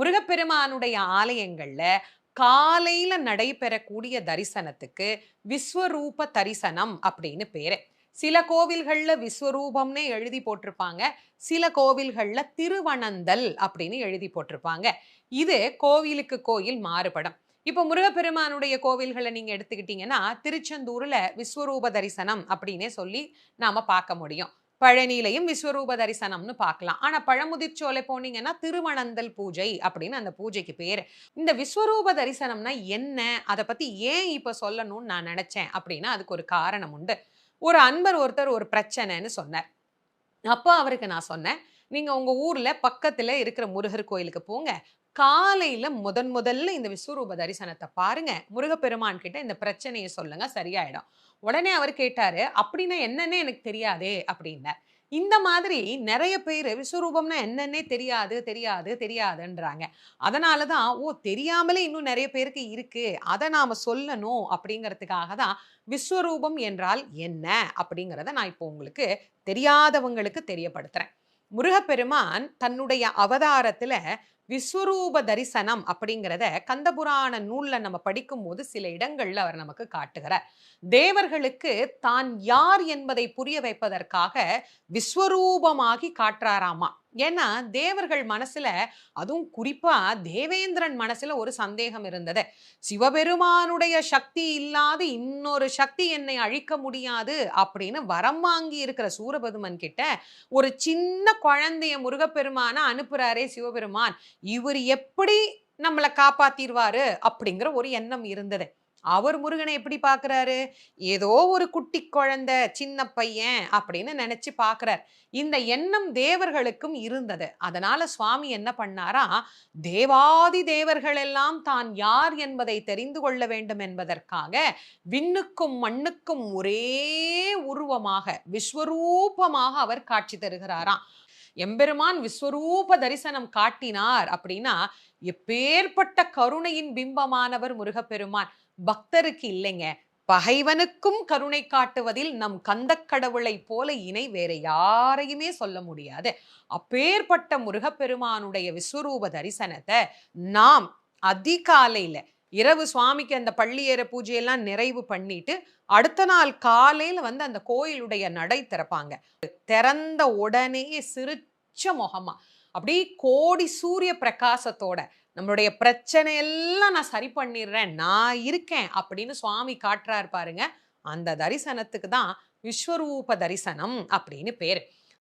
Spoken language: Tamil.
முருகப்பெருமானுடைய ஆலயங்கள்ல காலையில நடைபெறக்கூடிய தரிசனத்துக்கு விஸ்வரூப தரிசனம் அப்படின்னு பேரு. சில கோவில்கள்ல விஸ்வரூபம்னே எழுதி போட்டிருப்பாங்க. சில கோவில்கள்ல திருவனந்தல் அப்படின்னு எழுதி போட்டிருப்பாங்க. இது கோவிலுக்கு கோயில் மாறுபடும். இப்போ முருகப்பெருமானுடைய கோவில்களை நீங்கள் எடுத்துக்கிட்டீங்கன்னா திருச்செந்தூரில் விஸ்வரூப தரிசனம் அப்படின்னே சொல்லி நாம் பார்க்க முடியும். பழனியிலையும் விஸ்வரூப தரிசனம்னு பார்க்கலாம். ஆனால் பழமுதிர்ச்சோலை போனீங்கன்னா திருவனந்தல் பூஜை அப்படின்னு அந்த பூஜைக்கு பேர். இந்த விஸ்வரூப தரிசனம்னா என்ன? அதை பற்றி ஏன் இப்போ சொல்லணும்னு நான் நினச்சேன் அப்படின்னா அதுக்கு ஒரு காரணம் உண்டு. ஒரு அன்பர் ஒருத்தர் ஒரு பிரச்சனைன்னு சொன்னார். அப்போ அவருக்கு நான் சொன்னேன் நீங்கள் உங்கள் ஊரில் பக்கத்தில் இருக்கிற முருகர் கோயிலுக்கு போங்க. காலையில் முதன் முதல்ல இந்த விஸ்வரூப தரிசனத்தை பாருங்க. முருகப்பெருமான் கிட்ட இந்த பிரச்சனையை சொல்லுங்க சரியாயிடும். உடனே அவர் கேட்டாரு அப்படின்னா என்னன்னே எனக்கு தெரியாதே அப்படின்னார். இந்த மாதிரி நிறைய பேர் விஸ்வரூபம்னா என்னன்னே தெரியாது தெரியாது தெரியாதுன்றாங்க. அதனால தான் ஓ தெரியாமலே இன்னும் நிறைய பேருக்கு இருக்கு. அதை நாம் சொல்லணும் அப்படிங்கிறதுக்காக தான் விஸ்வரூபம் என்றால் என்ன அப்படிங்கிறத நான் இப்போ உங்களுக்கு தெரியாதவங்களுக்கு தெரியப்படுத்துறேன். முருகப்பெருமான் தன்னுடைய அவதாரத்துல விஸ்வரூப தரிசனம் அப்படிங்கிறத கந்தபுராண நூல்ல நம்ம படிக்கும்போது சில இடங்களில் அவர் நமக்கு காட்டுகிறார். தேவர்களுக்கு தான் யார் என்பதை புரிய வைப்பதற்காக விஸ்வரூபமாகி காட்டுறாராமா? ஏன்னா தேவர்கள் மனசுல அதுவும் குறிப்பா தேவேந்திரன் மனசுல ஒரு சந்தேகம் இருந்தது. சிவபெருமானுடைய சக்தி இல்லாது இன்னொரு சக்தி என்னை அழிக்க முடியாது அப்படின்னு வரம் வாங்கி இருக்கிற சூரபதுமன் கிட்ட ஒரு சின்ன குழந்தைய முருகப்பெருமான அனுப்புறாரே சிவபெருமான். இவர் எப்படி நம்மளை காப்பாத்திடுவாரு அப்படிங்கிற ஒரு எண்ணம் இருந்தது. அவர் முருகனை எப்படி பார்க்கறாரு ஏதோ ஒரு குட்டி குழந்தை சின்ன பையன் அப்படின்னு நினைச்சு பார்க்குறார் இந்த எண்ணம் தேவர்களுக்கும் இருந்தது. அதனால சுவாமி என்ன பண்ணாரா? தேவாதி தேவர்கள் எல்லாம் தான் யார் என்பதை தெரிந்து கொள்ள வேண்டும் என்பதற்காக விண்ணுக்கும் மண்ணுக்கும் ஒரே உருவமாக விஸ்வரூபமாக அவர் காட்சி தருகிறாராம். எம்பெருமான் விஸ்வரூப தரிசனம் காட்டினார் அப்படின்னா எப்பேற்பட்ட கருணையின் பிம்பமானவர் முருகப்பெருமான்? பக்தருக்கு இல்லைங்க. பகைவனுக்கும் கருணை காட்டுவதில் நம் கந்த கடவுளை போல இணை வேற யாரையுமே சொல்ல முடியாது. அப்பேற்பட்ட முருகப்பெருமானுடைய விஸ்வரூப தரிசனத்தை நாம் அதிகாலையில இரவு சுவாமிக்கு அந்த பள்ளியேற பூஜையெல்லாம் நிறைவு பண்ணிட்டு அடுத்த நாள் காலையில வந்து அந்த கோயிலுடைய நடை திறப்பாங்க. திறந்த உடனே சிரிச்ச முகமா அப்படியே கோடி சூரிய பிரகாசத்தோட நம்மளுடைய பிரச்சனை எல்லாம் நான் சரி பண்ணிடுறேன் நான் இருக்கேன் அப்படின்னு சுவாமி காட்டுறாரு பாருங்க. அந்த தரிசனத்துக்கு தான் விஸ்வரூப தரிசனம் அப்படின்னு பேரு.